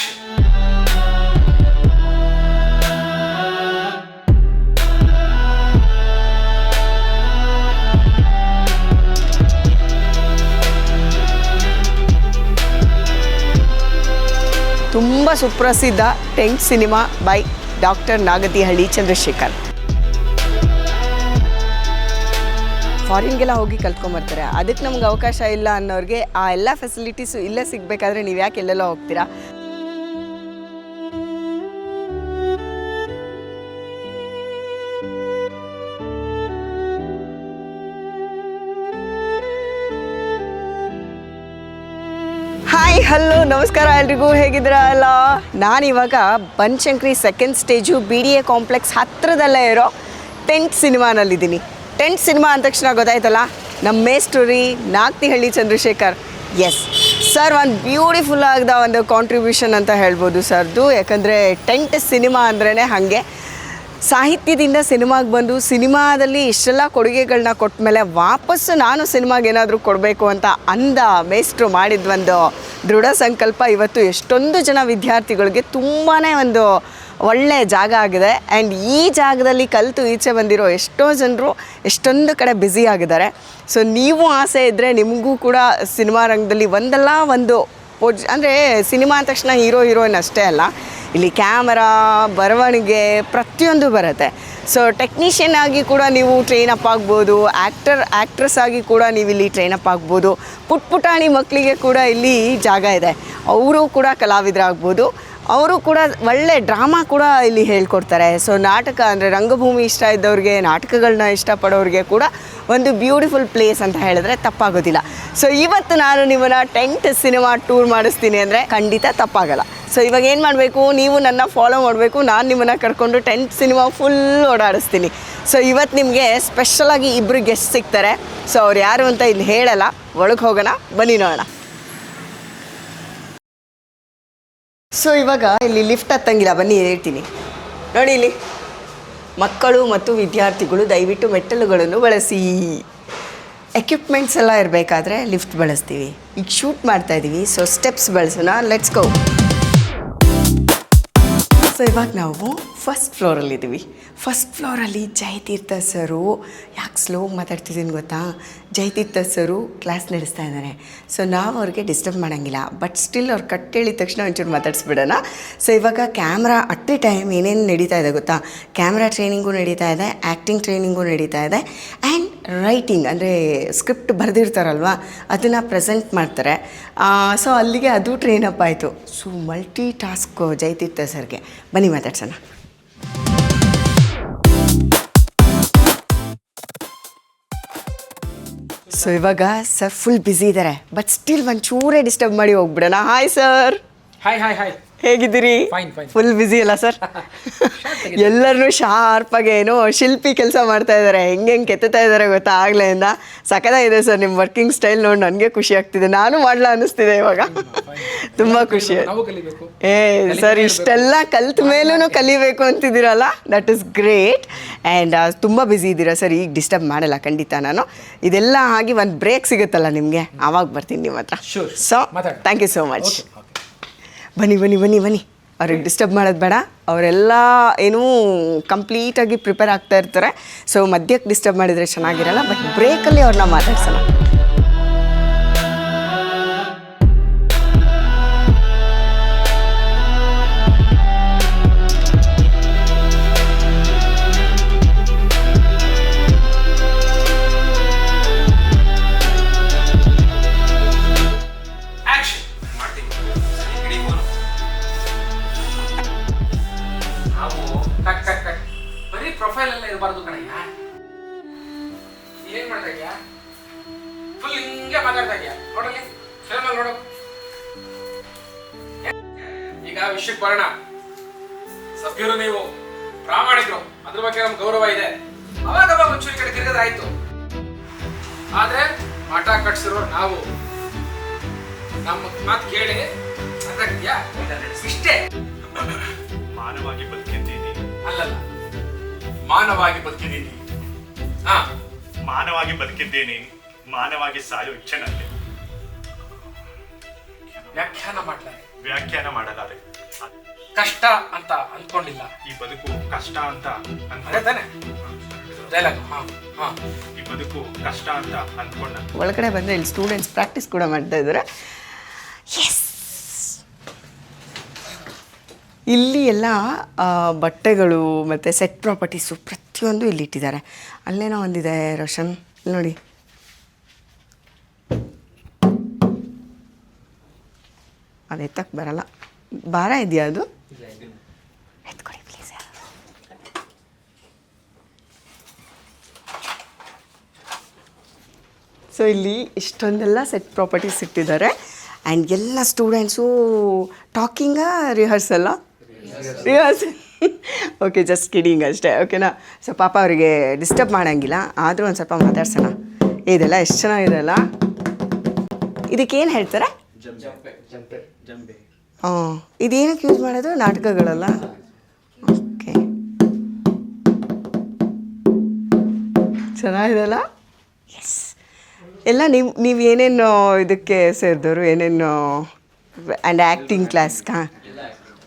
Action ತುಂಬ ಸುಪ್ರಸಿದ್ಧ tent cinema by doctor Nagathihalli Chandrashekar. ಫಾರಿನ್ಗೆಲ್ಲ ಹೋಗಿ ಕಲ್ತ್ಕೊಂಬರ್ತಾರೆ ಅದಕ್ಕೆ ನಮ್ಗೆ ಅವಕಾಶ ಇಲ್ಲ ಅನ್ನೋರಿಗೆ ಆ ಎಲ್ಲ ಫೆಸಿಲಿಟೀಸು ಇಲ್ಲೇ ಸಿಗಬೇಕಾದ್ರೆ ನೀವು ಯಾಕೆ ಎಲ್ಲೆಲ್ಲ ಹೋಗ್ತೀರಾ? ಹಲೋ, ನಮಸ್ಕಾರ ಎಲ್ರಿಗೂ ಹೇಗಿದ್ರ ಅಲ್ಲ ನಾನಿವಾಗ Banashankari second stage B D A complex ಹತ್ತಿರದಲ್ಲೇ ಇರೋ ಟೆಂಟ್ ಸಿನಿಮಾನಲ್ಲಿದ್ದೀನಿ. ಟೆಂಟ್ ಸಿನಿಮಾ ಅಂದ ತಕ್ಷಣ ಗೊತ್ತಾಯ್ತಲ್ಲ ನಮ್ಮ ಮೇಸ್ಟೋರಿ ನಾಗ್ತಿಹಳ್ಳಿ ಚಂದ್ರಶೇಖರ್. ಎಸ್ ಸರ್ ಒಂದು ಬ್ಯೂಟಿಫುಲ್ ಆಗದ ಒಂದು ಕಾಂಟ್ರಿಬ್ಯೂಷನ್ ಅಂತ ಹೇಳ್ಬೋದು ಸರ್ದು. ಯಾಕಂದರೆ ಟೆಂಟ್ ಸಿನಿಮಾ ಅಂದ್ರೇ ಹಾಗೆ. ಸಾಹಿತ್ಯದಿಂದ ಸಿನಿಮಾಗೆ ಬಂದು ಸಿನಿಮಾದಲ್ಲಿ ಇಷ್ಟೆಲ್ಲ ಕೊಡುಗೆಗಳನ್ನ ಕೊಟ್ಟ ಮೇಲೆ ವಾಪಸ್ಸು ನಾನು ಸಿನಿಮಾಗೆ ಏನಾದರೂ ಕೊಡಬೇಕು ಅಂತ ಅಂದ ಮೇಸ್ಟ್ರು ಒಂದು ದೃಢ ಸಂಕಲ್ಪ. ಇವತ್ತು ಎಷ್ಟೊಂದು ಜನ ವಿದ್ಯಾರ್ಥಿಗಳಿಗೆ ತುಂಬಾ ಒಂದು ಒಳ್ಳೆ ಜಾಗ ಆಗಿದೆ. ಆ್ಯಂಡ್ ಈ ಜಾಗದಲ್ಲಿ ಕಲಿತು ಈಚೆ ಬಂದಿರೋ ಎಷ್ಟೋ ಜನರು ಎಷ್ಟೊಂದು ಕಡೆ ಬ್ಯುಸಿ ಆಗಿದ್ದಾರೆ. ಸೊ ನೀವು ಆಸೆ ಇದ್ದರೆ ನಿಮಗೂ ಕೂಡ ಸಿನಿಮಾ ರಂಗದಲ್ಲಿ ಒಂದಲ್ಲ ಒಂದು ಅಂದರೆ ಸಿನಿಮಾ ಅಂದ ತಕ್ಷಣ ಹೀರೋ, ಹೀರೋಯಿನ್ ಅಷ್ಟೇ ಅಲ್ಲ. ಇಲ್ಲಿ ಕ್ಯಾಮರಾ, ಬರವಣಿಗೆ ಪ್ರತಿಯೊಂದು ಬರುತ್ತೆ. ಸೊ ಟೆಕ್ನಿಷಿಯನ್ ಆಗಿ ಕೂಡ ನೀವು ಟ್ರೈನ್ ಅಪ್ ಆಗ್ಬೋದು ಆ್ಯಕ್ಟರ್ ಆ್ಯಕ್ಟ್ರೆಸ್ ಆಗಿ ಕೂಡ ನೀವು ಇಲ್ಲಿ ಟ್ರೈನ್ ಅಪ್ ಆಗ್ಬೋದು. ಪುಟ್ ಪುಟಾಣಿ ಮಕ್ಕಳಿಗೆ ಕೂಡ ಇಲ್ಲಿ ಜಾಗ ಇದೆ. ಅವರು ಕೂಡ ಕಲಾವಿದರಾಗ್ಬೋದು. ಅವರು ಕೂಡ ಒಳ್ಳೆ ಡ್ರಾಮಾ ಕೂಡ ಇಲ್ಲಿ ಹೇಳ್ಕೊಡ್ತಾರೆ. ಸೊ ನಾಟಕ ಅಂದರೆ ರಂಗಭೂಮಿ ಇಷ್ಟ ಇದ್ದವ್ರಿಗೆ ನಾಟಕಗಳನ್ನ ಇಷ್ಟಪಡೋರಿಗೆ ಕೂಡ ಒಂದು ಬ್ಯೂಟಿಫುಲ್ ಪ್ಲೇಸ್ ಅಂತ ಹೇಳಿದ್ರೆ ತಪ್ಪಾಗೋದಿಲ್ಲ. ಸೊ ಇವತ್ತು ನಾನು ನಿಮ್ಮನ್ನು ಟೆಂಟ್ ಸಿನಿಮಾ ಟೂರ್ ಮಾಡಿಸ್ತೀನಿ ಅಂದರೆ ಖಂಡಿತ ತಪ್ಪಾಗಲ್ಲ. ಸೊ ಇವಾಗ ಏನು ಮಾಡಬೇಕು? ನೀವು ನನ್ನ ಫಾಲೋ ಮಾಡಬೇಕು, ನಾನು ನಿಮ್ಮನ್ನು ಕರ್ಕೊಂಡು ಟೆಂಟ್ ಸಿನಿಮಾ ಫುಲ್ ಓಡಾಡಿಸ್ತೀನಿ. ಸೊ ಇವತ್ತು ನಿಮಗೆ ಸ್ಪೆಷಲಾಗಿ ಇಬ್ಬರು ಗೆಸ್ಟ್ ಸಿಗ್ತಾರೆ. ಸೊ ಅವ್ರು ಯಾರು ಅಂತ ಇಲ್ಲಿ ಹೇಳಲ್ಲ. ಒಳಗೆ ಹೋಗೋಣ, ಬನ್ನಿ ನೋಡೋಣ. ಸೊ ಇವಾಗ ಇಲ್ಲಿ ಲಿಫ್ಟ್ ಹತ್ತಂಗಿಲ್ಲ. ಬನ್ನಿ, ಹೇಳ್ತೀನಿ. ನೋಡಿ ಇಲ್ಲಿ. ಮಕ್ಕಳು ಮತ್ತು ವಿದ್ಯಾರ್ಥಿಗಳು ದಯವಿಟ್ಟು ಮೆಟ್ಟಲುಗಳನ್ನು ಬಳಸಿ. ಎಕ್ವಿಪ್ಮೆಂಟ್ಸ್ ಎಲ್ಲ ಇರಬೇಕಾದ್ರೆ ಲಿಫ್ಟ್ ಬಳಸ್ತೀವಿ. ಈಗ ಶೂಟ್ ಮಾಡ್ತಾ ಇದ್ದೀವಿ ಸೊ ಸ್ಟೆಪ್ಸ್ ಬಳಸೋಣ. ಲೆಟ್ಸ್ ಗೋ ಸೊ ಇವಾಗ ನಾವು ಫಸ್ಟ್ ಫ್ಲೋರಲ್ಲಿದ್ದೀವಿ ಫಸ್ಟ್ ಫ್ಲೋರಲ್ಲಿ ಜಯತೀರ್ಥ ಸರು ಯಾಕೆ ಸ್ಲೋ ಮಾತಾಡ್ತಿದ್ದೀನಿ ಗೊತ್ತಾ? ಜಯತೀರ್ಥ ಸರು ಕ್ಲಾಸ್ ನಡೆಸ್ತಾ ಇದ್ದಾರೆ ಸೊ ನಾವು ಅವ್ರಿಗೆ ಡಿಸ್ಟರ್ಬ್ ಮಾಡೋಂಗಿಲ್ಲ. ಬಟ್ ಸ್ಟಿಲ್ ಅವ್ರು ಕಟ್ ಹೇಳಿದ ತಕ್ಷಣ ಒಂಚೂರು ಮಾತಾಡಿಸ್ಬಿಡೋಣ. ಸೊ ಇವಾಗ ಕ್ಯಾಮ್ರಾ ಅಟ್ ಎ ಟೈಮ್ ಏನೇನು ನಡೀತಾ ಇದೆ ಗೊತ್ತಾ? ಕ್ಯಾಮ್ರಾ ಟ್ರೈನಿಂಗು ನಡೀತಾ ಇದೆ ಆ್ಯಕ್ಟಿಂಗ್ ಟ್ರೈನಿಂಗು ನಡೀತಾ ಇದೆ. ಆ್ಯಂಡ್ ರೈಟಿಂಗ್ ಅಂದರೆ ಸ್ಕ್ರಿಪ್ಟ್ ಬರೆದಿರ್ತಾರಲ್ವ, ಅದನ್ನು ಪ್ರೆಸೆಂಟ್ ಮಾಡ್ತಾರೆ. ಸೊ ಅಲ್ಲಿಗೆ ಅದು ಟ್ರೈನ್ ಅಪ್ ಆಯಿತು. ಸೊ ಮಲ್ಟಿ ಟಾಸ್ಕ್ ಜಯತೀರ್ಥ ಸರ್ಗೆ. ಬನ್ನಿ ಮಾತಾಡ್ಸೋಣ. ಸೊ ಇವಾಗ ಸರ್ ಫುಲ್ ಬ್ಯುಸಿ ಇದ್ದಾರೆ ಬಟ್ ಸ್ಟಿಲ್ ಒಂಚೂರೇ ಡಿಸ್ಟರ್ಬ್ ಮಾಡಿ ಹೋಗ್ಬಿಡೋಣ. Hi sir hi hi hi ಹೇಗಿದ್ದೀರಿ. ಫುಲ್ ಬ್ಯುಸಿ ಅಲ್ಲ ಸರ್ ಎಲ್ಲರೂ ಶಾರ್ಪ್ ಆಗಿ ಏನೋ ಶಿಲ್ಪಿ ಕೆಲಸ ಮಾಡ್ತಾ ಇದ್ದಾರೆ ಹೆಂಗೆ ಹೆಂಗೆ ಕೆತ್ತುತ್ತಾ ಇದ್ದಾರೆ ಗೊತ್ತಾ ಆಗ್ಲೆಯಿಂದ ಸಖತ್ತಾಗಿದೆ ಸರ್ ನಿಮ್ಮ ವರ್ಕಿಂಗ್ ಸ್ಟೈಲ್ ನೋಡಿ ನನಗೆ ಖುಷಿ ಆಗ್ತಿದೆ. ನಾನು ಮಾಡ್ಲಾ ಅನ್ನಿಸ್ತಿದೆ ಇವಾಗ. ತುಂಬ ಖುಷಿ. ಏ ಸರ್ ಇಷ್ಟೆಲ್ಲ ಕಲ್ತ ಮೇಲೂ ಕಲಿಬೇಕು ಅಂತಿದ್ದೀರಲ್ಲ? ದಟ್ ಇಸ್ ಗ್ರೇಟ್ ಆ್ಯಂಡ್ ತುಂಬ ಬ್ಯುಸಿ ಇದ್ದೀರಾ ಸರ್ ಈಗ ಡಿಸ್ಟರ್ಬ್ ಮಾಡಲ್ಲ ಖಂಡಿತ ನಾನು. ಇದೆಲ್ಲ ಆಗಿ ಒಂದು ಬ್ರೇಕ್ ಸಿಗುತ್ತಲ್ಲ ನಿಮಗೆ? ಆವಾಗ ಬರ್ತೀನಿ ನಿಮ್ಮ ಹತ್ರ. So thank you so much ಬನ್ನಿ ಬನ್ನಿ ಬನ್ನಿ ಬನ್ನಿ. ಅವ್ರಿಗೆ ಡಿಸ್ಟರ್ಬ್ ಮಾಡೋದು ಬೇಡ. ಅವರೆಲ್ಲ ಏನೂ ಕಂಪ್ಲೀಟಾಗಿ ಪ್ರಿಪೇರ್ ಆಗ್ತಾ ಇರ್ತಾರೆ. ಸೊ ಮಧ್ಯಕ್ಕೆ ಡಿಸ್ಟರ್ಬ್ ಮಾಡಿದರೆ ಚೆನ್ನಾಗಿರಲ್ಲ ಬಟ್ ಬ್ರೇಕಲ್ಲಿ ಅವ್ರನ್ನ ಮಾತಾಡ್ಸೋಣ ಏನ್ ಮಾಡ್ತಾ ಇದೆಯಾ ಫುಲ್ ಹಿಂಗೆ ಮಾತಾಡ್ತಾ ಇದೆಯಾ ನೋಡಲ್ಲಿ ಫಿಲ್ಮ್ ಅಲ್ಲಿ ನೋಡು. ಈಗ ವಿಷಯಕ್ಕೆ ಬರೋಣ. ಸಭ್ಯರು ನೀವು ಪ್ರಾಮಾಣಿಕರು ಅದ್ರ ಬಗ್ಗೆ ನಮ್ಗೆ ಗೌರವ ಇದೆ. ಅವಾಗ ಮುಂಚೂರಿ ಒಂಚೂರು ಕಡೆ ತಿರುಗದಾಯ್ತು. ಆದ್ರೆ ಮಠ ಕಟ್ಸಿರೋ ನಾವು. ನಮ್ಮ ಮಾತು ಕೇಳಿ ಇಷ್ಟೇ. ಮಾನವಾಗಿ ಬದುಕಿದ್ದೀನಿ ಅಲ್ಲಲ್ಲ. ಮಾನವಾಗಿ ಬದುಕಿದ್ದೀನಿ ಹಾ. ಮಾನವಾಗಿ ಬದುಕಿದ್ದೇನೆ ಮಾನವಾಗಿ ಸಾಯೋ ಇಚ್ಛೆ ನನಗೆ ವ್ಯಾಖ್ಯಾನ ಮಾಡಲಾರೆ. ವ್ಯಾಖ್ಯಾನ ಮಾಡಲಾರೆ. ಕಷ್ಟ ಅಂತ ಅಂದ್ಕೊಂಡಿಲ್ಲ ಈ ಬದುಕು ಕಷ್ಟ ಅಂತ ಅನ್ಕೊಂಡ ಅದೇ ತಾನೆ? ಡೈಲಾಗ್ ಹಾ ಹಾ. ಈ ಬದುಕು ಕಷ್ಟ ಅಂತ ಅಂದ್ಕೊಂಡ ಒಳಗಡೆ ಬಂದರೆ ಇಲ್ಲಿ ಸ್ಟೂಡೆಂಟ್ಸ್ ಪ್ರಾಕ್ಟೀಸ್ ಕೂಡ ಮಾಡ್ತಾ ಇದ್ದಾರೆ. ಎಸ್ ಇಲ್ಲಿ ಎಲ್ಲ ಬಟ್ಟೆಗಳು ಮತ್ತು ಸೆಟ್ ಪ್ರಾಪರ್ಟೀಸು ಪ್ರತಿಯೊಂದು ಇಲ್ಲಿ ಇಟ್ಟಿದ್ದಾರೆ ಅಲ್ಲೇನೋ ಒಂದಿದೆ ರೋಷನ್ ನೋಡಿ. ಅದು ಎತ್ತಕ್ಕೆ ಬರಲ್ಲ. ಭಾರ ಇದೆಯಾ ಅದು? ಪ್ಲೀಸ್ ಸೊ ಇಲ್ಲಿ ಇಷ್ಟೊಂದೆಲ್ಲ ಸೆಟ್ ಪ್ರಾಪರ್ಟೀಸ್ ಇಟ್ಟಿದ್ದಾರೆ. ಆ್ಯಂಡ್ ಎಲ್ಲ ಸ್ಟೂಡೆಂಟ್ಸು ಟಾಕಿಂಗಾ ರಿಹರ್ಸಲ್ಲ ರಿಹರ್ಸಲ್ ಓಕೆ ಜಸ್ಟ್ ಕಿಡಿಂಗ್ ಅಷ್ಟೇ ಓಕೆನಾ ಸೊ ಪಾಪ ಅವರಿಗೆ ಡಿಸ್ಟರ್ಬ್ ಮಾಡೋಂಗಿಲ್ಲ ಆದರೂ ಒಂದು ಸ್ವಲ್ಪ ಮಾತಾಡ್ಸೋಣ. ಇದೆಲ್ಲ ಎಷ್ಟು ಚೆನ್ನಾಗಿದೆಲ್ಲ ಇದಕ್ಕೇನು ಹೇಳ್ತಾರೆ? ಹಾಂ ಇದೇನಕ್ಕೆ ಯೂಸ್ ಮಾಡೋದು? ನಾಟಕಗಳಲ್ಲ? ಓಕೆ ಚೆನ್ನಾಗಿದೆಲ್ಲ ಎಸ್ ಎಲ್ಲ ನೀವು ನೀವು ಏನೇನು ಇದಕ್ಕೆ ಸೇರಿದವರು ಏನೇನು ಆ್ಯಂಡ್ ಆ್ಯಕ್ಟಿಂಗ್ ಕ್ಲಾಸ್ಗಾ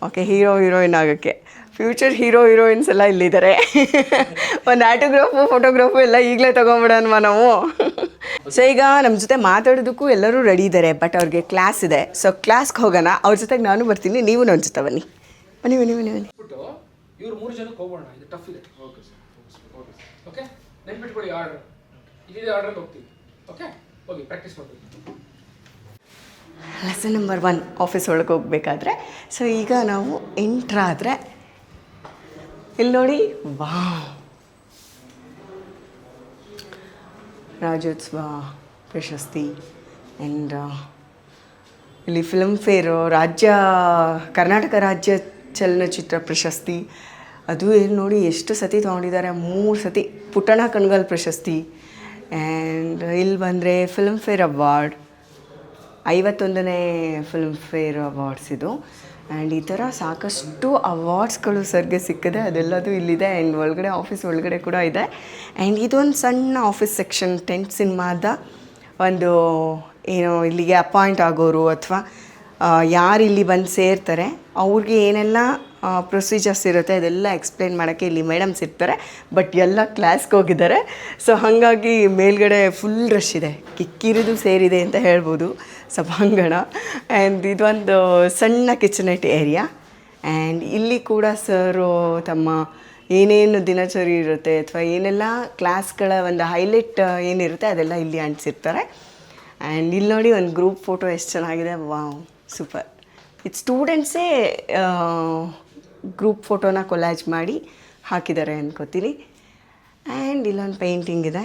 ಓಕೆ ಹೀರೋ ಹೀರೋಯಿನ್ ಆಗೋಕ್ಕೆ. ಫ್ಯೂಚರ್ ಹೀರೋ ಹೀರೋಯಿನ್ಸ್ ಎಲ್ಲ ಇಲ್ಲಿದ್ದಾರೆ. ಒಂದು ಆಟೋಗ್ರಾಫು ಫೋಟೋಗ್ರಾಫು ಎಲ್ಲ ಈಗಲೇ ತೊಗೊಂಬಿಡೋಣವಾ ನಾವು. ಸೊ ಈಗ ನಮ್ಮ ಜೊತೆ ಮಾತಾಡೋದಕ್ಕೂ ಎಲ್ಲರೂ ರೆಡಿ ಇದ್ದಾರೆ ಬಟ್ ಅವ್ರಿಗೆ ಕ್ಲಾಸ್ ಇದೆ. ಸೊ ಕ್ಲಾಸ್ಗೆ ಹೋಗೋಣ. ಅವ್ರ ಜೊತೆಗೆ ನಾನು ಬರ್ತೀನಿ ನೀವು ನನ್ನ ಜೊತೆ ಬನ್ನಿ. ಬನ್ನಿ ಬನ್ನಿ ಬನ್ನಿ ಬನ್ನಿ. ಇವ್ರು ಮೂರು ಜನಕ್ಕೆ ಹೋಗೋಣ ಇದು ಟಫ್ ಇದೆ. ಓಕೆ ಸರ್ ಓಕೆ ನೆನ್ಪಿಟ್ಕೊಳ್ಳಿ ಆರ್ಡರ್ ಇದಿದೆ ಆರ್ಡರ್ ಹೋಗ್ತೀವಿ. ಓಕೆ ಹೋಗಿ ಪ್ರಾಕ್ಟೀಸ್ ಮಾಡ್ತೀವಿ ಲೆಸನ್ ನಂಬರ್ ಒನ್ ಆಫೀಸ್ ಒಳಗೆ ಹೋಗಬೇಕಾದ್ರೆ. ಸೊ ಈಗ ನಾವು ಎಂಟ್ರಾದರೆ ಇಲ್ಲಿ ನೋಡಿ ವಾ ರಾಜ್ಯೋತ್ಸವ, ಪ್ರಶಸ್ತಿ ಆ್ಯಂಡ್ ಇಲ್ಲಿ ಫಿಲ್ಮ್ ಫೇರು ರಾಜ್ಯ, ಕರ್ನಾಟಕ ರಾಜ್ಯ ಚಲನಚಿತ್ರ ಪ್ರಶಸ್ತಿ. ಅದು ಏನು ನೋಡಿ ಎಷ್ಟು ಸತಿ ತೊಗೊಂಡಿದ್ದಾರೆ, ಮೂರು ಸತಿ ಪುಟ್ಟಣ ಕಣ್ಗಲ್ ಪ್ರಶಸ್ತಿ. ಆ್ಯಂಡ್ ಇಲ್ಲಿ ಬಂದರೆ ಫಿಲ್ಮ್ ಫೇರ್ ಅವಾರ್ಡ್ ಐವತ್ತೊಂದನೇ ಫಿಲ್ಮ್ ಫೇರ್ ಅವಾರ್ಡ್ಸ್ ಇದು. ಆ್ಯಂಡ್ ಈ ಥರ ಸಾಕಷ್ಟು ಅವಾರ್ಡ್ಸ್ಗಳು ಸರ್ಗೆ ಸಿಕ್ಕಿದೆ. ಅದೆಲ್ಲದು ಇಲ್ಲಿದೆ. ಆ್ಯಂಡ್ ಒಳಗಡೆ ಆಫೀಸ್ ಒಳಗಡೆ ಕೂಡ ಇದೆ. ಆ್ಯಂಡ್ ಇದೊಂದು ಸಣ್ಣ ಆಫೀಸ್ ಸೆಕ್ಷನ್ ಟೆಂಟ್ ಸಿನಿಮಾದ ಒಂದು, ಏನು ಇಲ್ಲಿಗೆ ಅಪಾಯಿಂಟ್ ಆಗೋರು ಅಥವಾ ಯಾರು ಇಲ್ಲಿ ಬಂದು ಸೇರ್ತಾರೆ, ಅವ್ರಿಗೆ ಏನೆಲ್ಲ ಪ್ರೊಸೀಜರ್ಸ್ ಇರುತ್ತೆ ಅದೆಲ್ಲ ಎಕ್ಸ್ಪ್ಲೈನ್ ಮಾಡೋಕ್ಕೆ ಇಲ್ಲಿ ಮೇಡಮ್ಸ್ ಇರ್ತಾರೆ ಬಟ್ ಎಲ್ಲ ಕ್ಲಾಸ್ಗೆ ಹೋಗಿದ್ದಾರೆ. ಸೊ ಹಾಗಾಗಿ ಮೇಲ್ಗಡೆ ಫುಲ್ ರಶ್ ಇದೆ. ಕಿಕ್ಕಿರಿದು ಸೇರಿದೆ ಅಂತ ಹೇಳ್ಬೋದು ಸಭಾಂಗಣ. ಆ್ಯಂಡ್ ಇದೊಂದು ಸಣ್ಣ ಕಿಚನೆಟ್ ಏರಿಯಾ ಆ್ಯಂಡ್ ಇಲ್ಲಿ ಕೂಡ ಸರು ತಮ್ಮ ಏನೇನು ದಿನಚರಿ ಇರುತ್ತೆ ಅಥವಾ ಏನೆಲ್ಲ ಕ್ಲಾಸ್ಗಳ ಒಂದು ಹೈಲೈಟ್ ಏನಿರುತ್ತೆ, ಅದೆಲ್ಲ ಇಲ್ಲಿ ಅಂಟಿಸಿರ್ತಾರೆ ಆ್ಯಂಡ್ ಇಲ್ಲಿ ನೋಡಿ ಒಂದು ಗ್ರೂಪ್ ಫೋಟೋ ಎಷ್ಟು ಚೆನ್ನಾಗಿದೆ. ವಾವ್ ಸೂಪರ್ ಇದು ಸ್ಟೂಡೆಂಟ್ಸೇ ಗ್ರೂಪ್ ಫೋಟೋನ ಕೊಲಾಜ್ ಮಾಡಿ ಹಾಕಿದ್ದಾರೆ ಅನ್ಕೋತೀನಿ ಆ್ಯಂಡ್ ಇಲ್ಲೊಂದು ಪೇಂಟಿಂಗ್ ಇದೆ.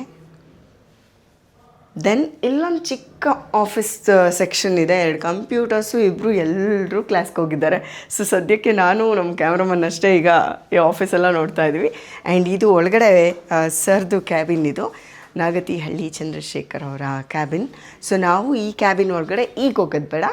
ದೆನ್ ಇಲ್ಲೊಂದು ಚಿಕ್ಕ ಆಫೀಸ್ ಸೆಕ್ಷನ್ ಇದೆ. ಎರಡು ಕಂಪ್ಯೂಟರ್ಸು ಇಬ್ಬರು ಎಲ್ಲರೂ ಕ್ಲಾಸ್ಗೆ ಹೋಗಿದ್ದಾರೆ. ಸೊ ಸದ್ಯಕ್ಕೆ ನಾನು ನಮ್ಮ ಕ್ಯಾಮ್ರಾಮನ್ ಅಷ್ಟೇ ಈಗ ಈ ಆಫೀಸೆಲ್ಲ ನೋಡ್ತಾ ಇದ್ದೀವಿ ಆ್ಯಂಡ್ ಇದು ಒಳಗಡೆ ಸರ್ದು ಕ್ಯಾಬಿನ್ ಇದು. ನಾಗತಿ ಹಳ್ಳಿ ಚಂದ್ರಶೇಖರ್ ಅವರ ಕ್ಯಾಬಿನ್ ಸೊ ನಾವು ಈ ಕ್ಯಾಬಿನ್ ಒಳಗಡೆ ಈಗ ಹೋಗೋದು ಬೇಡ.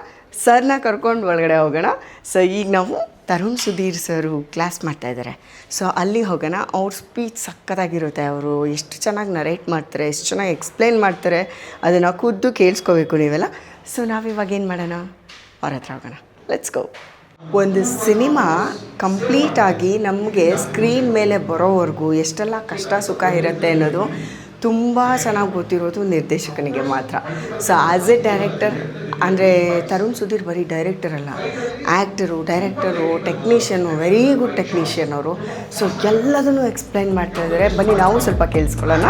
ಸರ್ನ ಕರ್ಕೊಂಡು ಒಳಗಡೆ ಹೋಗೋಣ. ಸೊ ಈಗ ನಾವು ತರುಣ್ ಸುಧೀರ್ ಸರು ಕ್ಲಾಸ್ ಮಾಡ್ತಾ ಇದ್ದಾರೆ ಸೊ ಅಲ್ಲಿ ಹೋಗೋಣ. ಅವ್ರ ಸ್ಪೀಚ್ ಸಕ್ಕತ್ತಾಗಿರುತ್ತೆ ಅವರು. ಎಷ್ಟು ಚೆನ್ನಾಗಿ ನರೇಟ್ ಮಾಡ್ತಾರೆ, ಎಷ್ಟು ಚೆನ್ನಾಗಿ ಎಕ್ಸ್ಪ್ಲೈನ್ ಮಾಡ್ತಾರೆ, ಅದನ್ನು ಖುದ್ದು ಕೇಳಿಸ್ಕೋಬೇಕು ನೀವೆಲ್ಲ. ಸೊ ನಾವಿವಾಗ ಏನು ಮಾಡೋಣ? ಅವ್ರ ಹತ್ರ ಹೋಗೋಣ. ಲೆಟ್ಸ್ ಗೋ ಒಂದು ಸಿನಿಮಾ ಕಂಪ್ಲೀಟಾಗಿ ನಮಗೆ ಸ್ಕ್ರೀನ್ ಮೇಲೆ ಬರೋವರೆಗೂ ಎಷ್ಟೆಲ್ಲ ಕಷ್ಟ ಸುಖ ಇರುತ್ತೆ ಅನ್ನೋದು ತುಂಬ ಚೆನ್ನಾಗಿ ಗೊತ್ತಿರೋದು ನಿರ್ದೇಶಕನಿಗೆ ಮಾತ್ರ. ಸೊ ಆ್ಯಸ್ ಎ ಡೈರೆಕ್ಟರ್ ಅಂದರೆ ತರುಣ್ ಸುಧೀರ್ ಬರೀ ಡೈರೆಕ್ಟರ್ ಅಲ್ಲ actor director technician very good technician ಅವರು. ಸೊ ಎಲ್ಲದನ್ನು ಎಕ್ಸ್ಪ್ಲೈನ್ ಮಾಡ್ತಾ ಇದ್ದಾರೆ. ಬನ್ನಿ, ನಾವು ಸ್ವಲ್ಪ ಕೇಳಿಸ್ಕೊಳ್ಳೋಣ.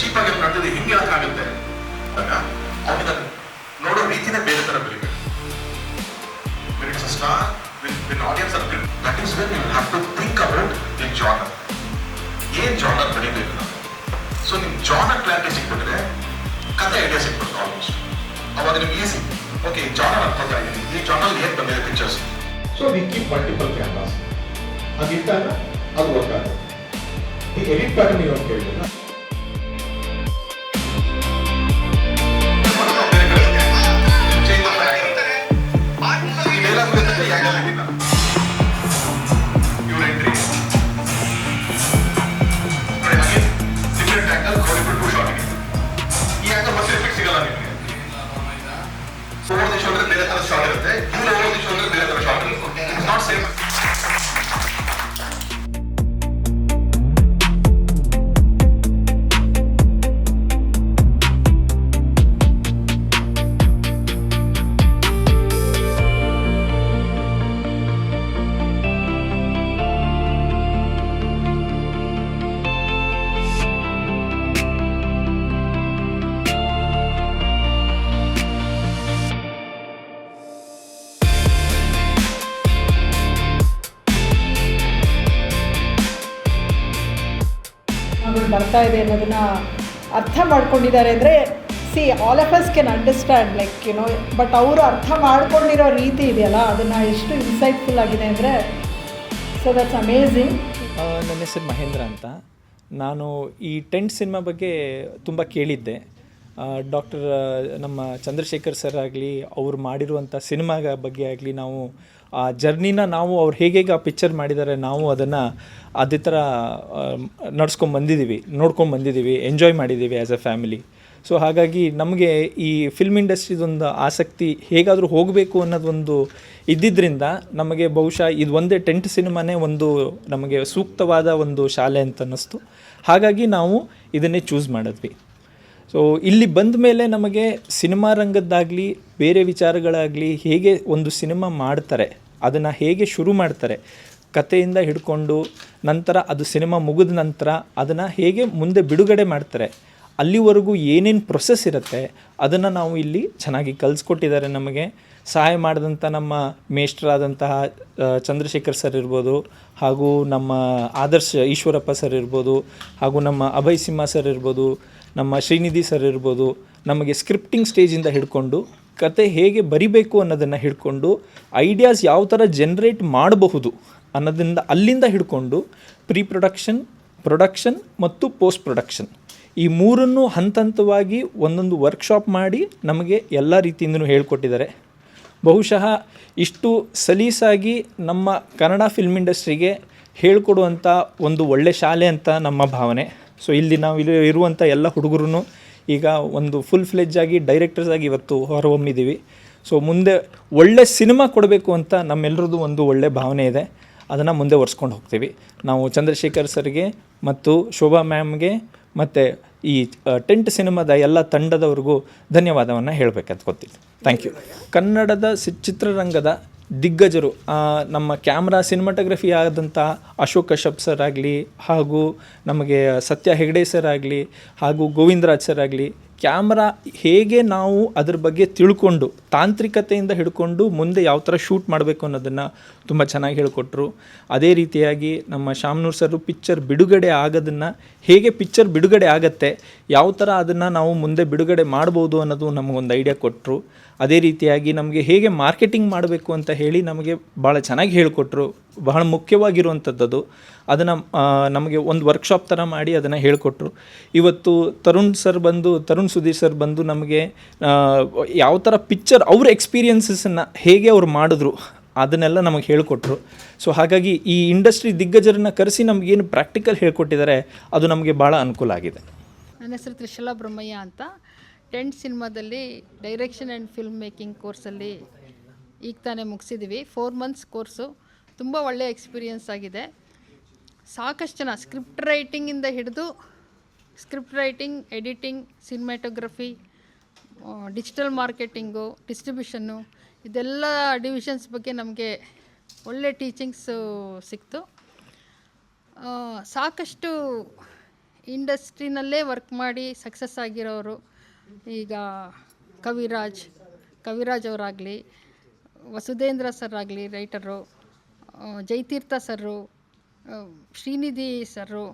ಚೀಪಾಗಿ ನಡೆದಿದೆ ಹಿಂಗೆ ಹೇಳಕ್ಕಾಗುತ್ತೆ ಅವನಿಗೆ ನೋಡೋ ರೀತಿನೇ ಬೇರೆ ತರ ಬೆಳಿಬೇಕು when it's a star, when, when audience are built, that is when you. ಏನ್ ಜಾನರ್ ಸೊ ನಿಮ್ ಜಾನರ್ ಕ್ಲಾರಿಟಿ ಸಿಕ್ಬಿಟ್ರೆ ಕತೆ ಐಡಿಯಾ ಸಿಕ್ಬಿಡುತ್ತೆ ಆಲ್ಮೋಸ್ಟ್ ಅವಾಗ ಈಸಿ ಓಕೆ ಜಾನರ್ ಇದ್ದೀನಿ. ಈ ಜಾನರ್ ಏನ್ ಬಂದಿದೆ pictures so we keep multiple cameras ಅದಿದ್ದಾಗ ಅದು ವರ್ಕ್ ಆಗುತ್ತೆ. ಈ ಎಡಿಟ್ ಪ್ಯಾಟರ್ನ್ ನೀವು ಕೇಳಿದ್ರೆ? Yeah. ಬರ್ತಾ ಇದೆ ಅನ್ನೋದನ್ನ ಅರ್ಥ ಮಾಡ್ಕೊಂಡಿದ್ದಾರೆ ಅಂದರೆ see all of us can understand like you know but ಅವರು ಅರ್ಥ ಮಾಡ್ಕೊಂಡಿರೋ ರೀತಿ ಇದೆಯಲ್ಲ, ಅದನ್ನು ಎಷ್ಟು ಇನ್ಸೈಟ್ಫುಲ್ ಆಗಿದೆ ಅಂದರೆ ಸೊ ದಟ್ಸ್ ಅಮೇಝಿಂಗ್ ನನ್ನ ಹೆಸರು ಮಹೇಂದ್ರ ಅಂತ. ನಾನು ಈ ಟೆಂಟ್ ಸಿನಿಮಾ ಬಗ್ಗೆ ತುಂಬ ಕೇಳಿದ್ದೆ. ಡಾಕ್ಟರ್ ನಮ್ಮ ಚಂದ್ರಶೇಖರ್ ಸರ್ ಆಗಲಿ, ಅವ್ರು ಮಾಡಿರುವಂಥ ಸಿನಿಮಾಗ ಬಗ್ಗೆ ಆಗಲಿ ನಾವು ಆ ಜರ್ನಿನ ನಾವು ಅವ್ರು ಹೇಗೆ ಆ ಪಿಕ್ಚರ್ ಮಾಡಿದ್ದಾರೆ ನಾವು ಅದನ್ನು ಅದೇ ಥರ ನಡ್ಸ್ಕೊಂಡು ಬಂದಿದ್ದೀವಿ ನೋಡ್ಕೊಂಡು ಬಂದಿದ್ದೀವಿ ಎಂಜಾಯ್ ಮಾಡಿದ್ದೀವಿ ಆ್ಯಸ್ ಅ ಫ್ಯಾಮಿಲಿ ಸೊ ಹಾಗಾಗಿ ನಮಗೆ ಈ ಫಿಲ್ಮ್ ಇಂಡಸ್ಟ್ರಿದೊಂದು ಆಸಕ್ತಿ ಹೇಗಾದರೂ ಹೋಗಬೇಕು ಅನ್ನೋದೊಂದು ಇದ್ದಿದ್ದರಿಂದ ನಮಗೆ ಬಹುಶಃ ಇದು ಒಂದೇ ಟೆಂಟ್ ಸಿನಿಮಾನೇ ಒಂದು ನಮಗೆ ಸೂಕ್ತವಾದ ಒಂದು ಶಾಲೆ ಅಂತ ಅನ್ನಿಸ್ತು. ಹಾಗಾಗಿ ನಾವು ಇದನ್ನೇ ಚೂಸ್ ಮಾಡಿದ್ವಿ. ಸೊ ಇಲ್ಲಿ ಬಂದ ಮೇಲೆ ನಮಗೆ ಸಿನಿಮಾ ರಂಗದ್ದಾಗಲಿ, ಬೇರೆ ವಿಚಾರಗಳಾಗಲಿ ಹೇಗೆ ಒಂದು ಸಿನಿಮಾ ಮಾಡ್ತಾರೆ, ಅದನ್ನು ಹೇಗೆ ಶುರು ಮಾಡ್ತಾರೆ, ಕಥೆಯಿಂದ ಹಿಡ್ಕೊಂಡು ನಂತರ ಅದು ಸಿನಿಮಾ ಮುಗಿದ ನಂತರ ಅದನ್ನು ಹೇಗೆ ಮುಂದೆ ಬಿಡುಗಡೆ ಮಾಡ್ತಾರೆ, ಅಲ್ಲಿವರೆಗೂ ಏನೇನು ಪ್ರೊಸೆಸ್ ಇರುತ್ತೆ, ಅದನ್ನು ನಾವು ಇಲ್ಲಿ ಚೆನ್ನಾಗಿ ಕಲಿಸ್ಕೊಟ್ಟಿದ್ದಾರೆ ನಮಗೆ. ಸಹಾಯ ಮಾಡಿದಂಥ ನಮ್ಮ ಮೇಷ್ಟ್ರಾದಂತಹ ಚಂದ್ರಶೇಖರ್ ಸರ್ ಇರ್ಬೋದು, ಹಾಗೂ ನಮ್ಮ ಆದರ್ಶ ಈಶ್ವರಪ್ಪ ಸರ್ ಇರ್ಬೋದು, ಹಾಗೂ ನಮ್ಮ ಅಭಯ್ ಸಿಂಹ ಸರ್ ಇರ್ಬೋದು ನಮ್ಮ ಶ್ರೀನಿಧಿ ಸರ್ ಇರ್ಬೋದು, ನಮಗೆ ಸ್ಕ್ರಿಪ್ಟಿಂಗ್ ಸ್ಟೇಜಿಂದ ಹಿಡ್ಕೊಂಡು ಕತೆ ಹೇಗೆ ಬರಿಬೇಕು ಅನ್ನೋದನ್ನು ಹಿಡ್ಕೊಂಡು ಐಡಿಯಾಸ್ ಯಾವ ಥರ ಜನ್ರೇಟ್ ಮಾಡಬಹುದು ಅನ್ನೋದಿಂದ ಅಲ್ಲಿಂದ ಹಿಡ್ಕೊಂಡು ಪ್ರೀ ಪ್ರೊಡಕ್ಷನ್ ಪ್ರೊಡಕ್ಷನ್ ಮತ್ತು ಪೋಸ್ಟ್ ಪ್ರೊಡಕ್ಷನ್ ಈ ಮೂರನ್ನು ಹಂತ ಹಂತವಾಗಿ ಒಂದೊಂದು ವರ್ಕ್ಶಾಪ್ ಮಾಡಿ ನಮಗೆ ಎಲ್ಲ ರೀತಿಯಿಂದನೂ ಹೇಳ್ಕೊಟ್ಟಿದ್ದಾರೆ. ಬಹುಶಃ ಇಷ್ಟು ಸಲೀಸಾಗಿ ನಮ್ಮ ಕನ್ನಡ ಫಿಲ್ಮ್ ಇಂಡಸ್ಟ್ರಿಗೆ ಹೇಳ್ಕೊಡುವಂಥ ಒಂದು ಒಳ್ಳೆ ಶಾಲೆ ಅಂತ ನಮ್ಮ ಭಾವನೆ. ಸೊ ಇಲ್ಲಿ ನಾವು ಇಲ್ಲಿ ಇರುವಂಥ ಎಲ್ಲ ಹುಡುಗರು ಈಗ ಒಂದು ಫುಲ್ ಫ್ಲೆಜ್ ಆಗಿ ಡೈರೆಕ್ಟರ್ಸ್ ಆಗಿ ಇವತ್ತು ಹೊರಹೊಮ್ಮಿದ್ದೀವಿ ಸೊ ಮುಂದೆ ಒಳ್ಳೆ ಸಿನಿಮಾ ಕೊಡಬೇಕು ಅಂತ ನಮ್ಮೆಲ್ಲರದ್ದು ಒಂದು ಒಳ್ಳೆ ಭಾವನೆ ಇದೆ. ಅದನ್ನು ಮುಂದೆ ಒರೆಸ್ಕೊಂಡು ಹೋಗ್ತೀವಿ. ನಾವು ಚಂದ್ರಶೇಖರ್ ಸರ್ಗೆ ಮತ್ತು ಶೋಭಾ ಮ್ಯಾಮ್ಗೆ ಮತ್ತು ಈ ಟೆಂಟ್ ಸಿನಿಮಾದ ಎಲ್ಲ ತಂಡದವ್ರಿಗೂ ಧನ್ಯವಾದವನ್ನು ಹೇಳಬೇಕಂತ ಗೊತ್ತಿಲ್ಲ. ಥ್ಯಾಂಕ್ ಯು ಕನ್ನಡದ ಚಿತ್ರರಂಗದ ದಿಗ್ಗಜರು ನಮ್ಮ ಕ್ಯಾಮ್ರಾ ಸಿನಿಮಾಟೋಗ್ರಫಿ ಆದಂಥ ಅಶೋಕ್ ಕಶ್ಯಪ್ ಸರ್ ಆಗಲಿ ಹಾಗೂ ನಮಗೆ ಸತ್ಯ ಹೆಗ್ಡೆ ಸರ್ ಆಗಲಿ ಹಾಗೂ ಗೋವಿಂದರಾಜ್ ಸರ್ ಆಗಲಿ ಕ್ಯಾಮ್ರಾ ಹೇಗೆ ನಾವು ಅದ್ರ ಬಗ್ಗೆ ತಿಳ್ಕೊಂಡು ತಾಂತ್ರಿಕತೆಯಿಂದ ಹಿಡ್ಕೊಂಡು ಮುಂದೆ ಯಾವ ಥರ ಶೂಟ್ ಮಾಡಬೇಕು ಅನ್ನೋದನ್ನು ತುಂಬ ಚೆನ್ನಾಗಿ ಹೇಳಿಕೊಟ್ರು. ಅದೇ ರೀತಿಯಾಗಿ ನಮ್ಮ ಶಾಮ್ನೂರ್ ಸರು ಪಿಕ್ಚರ್ ಬಿಡುಗಡೆ ಆಗೋದನ್ನು ಹೇಗೆ ಪಿಕ್ಚರ್ ಬಿಡುಗಡೆ ಆಗತ್ತೆ, ಯಾವ ಥರ ಅದನ್ನು ನಾವು ಮುಂದೆ ಬಿಡುಗಡೆ ಮಾಡ್ಬೋದು ಅನ್ನೋದು ನಮಗೊಂದು ಐಡಿಯಾ ಕೊಟ್ಟರು ಅದೇ ರೀತಿಯಾಗಿ ನಮಗೆ ಹೇಗೆ ಮಾರ್ಕೆಟಿಂಗ್ ಮಾಡಬೇಕು ಅಂತ ಹೇಳಿ ನಮಗೆ ಭಾಳ ಚೆನ್ನಾಗಿ ಹೇಳಿಕೊಟ್ರು. ಬಹಳ ಮುಖ್ಯವಾಗಿರುವಂಥದ್ದು ಅದನ್ನು ನಮಗೆ ಒಂದು ವರ್ಕ್ಶಾಪ್ ಥರ ಮಾಡಿ ಅದನ್ನು ಹೇಳಿಕೊಟ್ರು. ಇವತ್ತು ತರುಣ್ ಸರ್ ಬಂದು, ತರುಣ್ ಸುಧೀರ್ ಸರ್ ಬಂದು ನಮಗೆ ಯಾವ ಥರ ಪಿಕ್ಚರ್ ಅವ್ರ ಎಕ್ಸ್ಪೀರಿಯೆನ್ಸಸನ್ನು ಹೇಗೆ ಅವ್ರು ಮಾಡಿದ್ರು ಅದನ್ನೆಲ್ಲ ನಮಗೆ ಹೇಳಿಕೊಟ್ರು. ಸೊ ಹಾಗಾಗಿ ಈ ಇಂಡಸ್ಟ್ರಿ ದಿಗ್ಗಜರನ್ನ ಕರೆಸಿ ನಮಗೇನು ಪ್ರಾಕ್ಟಿಕಲ್ ಹೇಳ್ಕೊಟ್ಟಿದ್ದಾರೆ, ಅದು ನಮಗೆ ಭಾಳ ಅನುಕೂಲ ಆಗಿದೆ. ನನ್ನ ಹೆಸರು ತ್ರಿಶಲಾ ಬ್ರಹ್ಮಯ್ಯ ಅಂತ. ಟೆಂಟ್ ಸಿನಿಮಾದಲ್ಲಿ ಡೈರೆಕ್ಷನ್ ಆ್ಯಂಡ್ ಫಿಲ್ಮ್ ಮೇಕಿಂಗ್ ಕೋರ್ಸಲ್ಲಿ ಈಗ ತಾನೇ ಮುಗಿಸಿದ್ವಿ. ಫೋರ್ ಮಂತ್ಸ್ ಕೋರ್ಸು ತುಂಬ ಒಳ್ಳೆಯ ಎಕ್ಸ್ಪೀರಿಯೆನ್ಸ್ ಆಗಿದೆ. ಸಾಕಷ್ಟು ಜನ ಸ್ಕ್ರಿಪ್ಟ್ ರೈಟಿಂಗಿಂದ ಹಿಡಿದು script writing editing cinematography digital marketing distribution ಇದೆಲ್ಲ ಡಿವಿಷನ್ಸ್ ಬಗ್ಗೆ ನಮಗೆ ಒಳ್ಳೆ ಟೀಚಿಂಗ್ಸು ಸಿಕ್ತು. ಸಾಕಷ್ಟು ಇಂಡಸ್ಟ್ರಿನಲ್ಲೇ ವರ್ಕ್ ಮಾಡಿ ಸಕ್ಸಸ್ ಆಗಿರೋರು ಈಗ ಕವಿರಾಜ್ ಕವಿರಾಜ್ ಅವರಾಗಲಿ ವಸುಧೇಂದ್ರ ಸರ್ ಆಗಲಿ writer Jayatheertha sir Shrinidhi sir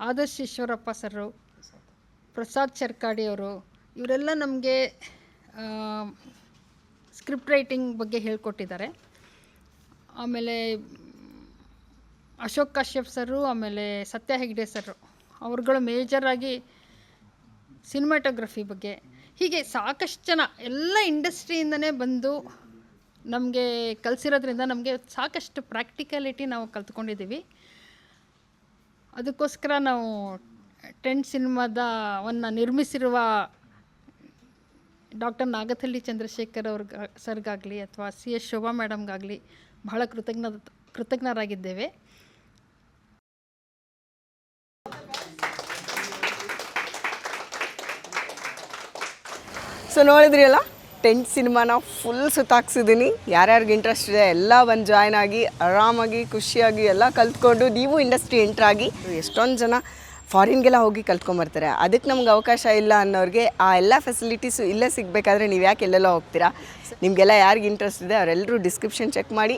Adarsh Eshwarappa sir, Prasad Charkadi ಅವರು, ಇವರೆಲ್ಲ ನಮಗೆ ಸ್ಕ್ರಿಪ್ಟ್ ರೈಟಿಂಗ್ ಬಗ್ಗೆ ಹೇಳ್ಕೊಟ್ಟಿದ್ದಾರೆ. ಆಮೇಲೆ ಅಶೋಕ್ ಕಾಶ್ಯಪ್ ಸರು ಆಮೇಲೆ ಸತ್ಯ ಹೆಗ್ಡೆ ಸರು ಅವ್ರುಗಳು ಮೇಜರಾಗಿ ಸಿನಿಮಾಟೋಗ್ರಫಿ ಬಗ್ಗೆ. ಹೀಗೆ ಸಾಕಷ್ಟು ಜನ ಎಲ್ಲ ಇಂಡಸ್ಟ್ರಿಯಿಂದನೇ ಬಂದು ನಮಗೆ ಕಲಿಸಿರೋದ್ರಿಂದ ನಮಗೆ ಸಾಕಷ್ಟು ಪ್ರಾಕ್ಟಿಕಲಿಟಿ ನಾವು ಕಲ್ತ್ಕೊಂಡಿದ್ದೀವಿ. ಅದಕ್ಕೋಸ್ಕರ ನಾವು ಟೆಂಟ್ ಸಿನಿಮಾದವನ್ನು ನಿರ್ಮಿಸಿರುವ ಡಾಕ್ಟರ್ ನಾಗತಳ್ಳಿ ಚಂದ್ರಶೇಖರ್ ಅವ್ರಿಗೆ ಸರ್ಗಾಗಲಿ ಅಥವಾ ಸಿ ಎಸ್ ಶೋಭಾ ಮೇಡಮ್ಗಾಗಲಿ ಬಹಳ ಕೃತಜ್ಞ, ಕೃತಜ್ಞರಾಗಿದ್ದೇವೆ. ಸೊ ನೋಡಿದ್ರಿ ಅಲ್ಲ? ಟೆಂಟ್ ಸಿನಿಮಾನ ಫುಲ್ ಸುತ್ತಾಕ್ಸಿದ್ದೀನಿ ಯಾರ್ಯಾರಿಗೆ ಇಂಟ್ರೆಸ್ಟ್ ಇದೆ, ಎಲ್ಲ ಬಂದು ಜಾಯ್ನ್ ಆಗಿ, ಆರಾಮಾಗಿ, ಖುಷಿಯಾಗಿ ಎಲ್ಲ ಕಲ್ತ್ಕೊಂಡು ನೀವು ಇಂಡಸ್ಟ್ರಿ ಎಂಟ್ರಾಗಿ ಎಷ್ಟೊಂದು ಜನ ಫಾರಿನ್ಗೆಲ್ಲ ಹೋಗಿ ಕಲ್ತ್ಕೊಂಬರ್ತಾರೆ ಅದಕ್ಕೆ ನಮ್ಗೆ ಅವಕಾಶ ಇಲ್ಲ ಅನ್ನೋರಿಗೆ ಆ ಎಲ್ಲ ಫೆಸಿಲಿಟೀಸು ಇಲ್ಲೇ ಸಿಗಬೇಕಾದ್ರೆ ನೀವು ಯಾಕೆ ಎಲ್ಲೆಲ್ಲ ಹೋಗ್ತೀರಾ? ನಿಮಗೆಲ್ಲ ಯಾರಿಗೆ ಇಂಟ್ರೆಸ್ಟ್ ಇದೆ ಅವರೆಲ್ಲರೂ ಡಿಸ್ಕ್ರಿಪ್ಷನ್ ಚೆಕ್ ಮಾಡಿ,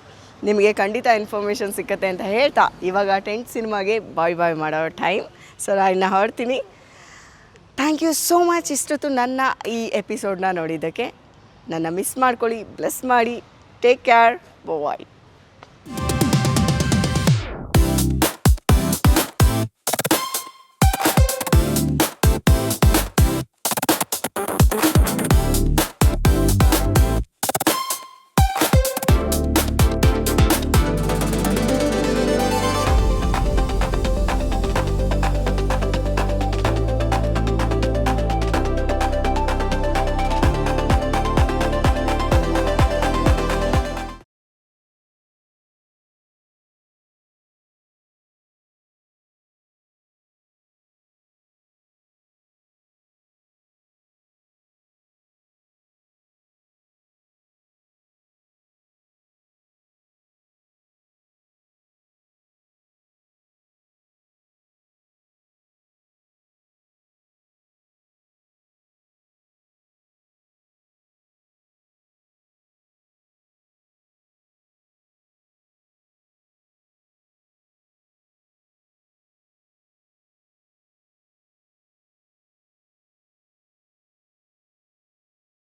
ನಿಮಗೆ ಖಂಡಿತ ಇನ್ಫಾರ್ಮೇಷನ್ ಸಿಕ್ಕತ್ತೆ ಅಂತ ಹೇಳ್ತಾ. ಇವಾಗ ಟೆಂಟ್ ಸಿನಿಮಾಗೆ ಬಾಯ್ ಬಾಯ್ ಮಾಡೋ ಟೈಮ್ ಸೊ ನಾನು ಹೊರಡ್ತೀನಿ ಥ್ಯಾಂಕ್ ಯು ಸೋ ಮಚ್ ಇಷ್ಟೊತ್ತು ನನ್ನ ಈ ಎಪಿಸೋಡ್ನ ನೋಡಿದ್ದಕ್ಕೆ. ನನ್ನ ಮಿಸ್ ಮಾಡ್ಕೊಳ್ಳಿ ಬ್ಲೆಸ್ ಮಾಡಿ ಟೇಕ್ ಕೇರ್ ಬಾಯ್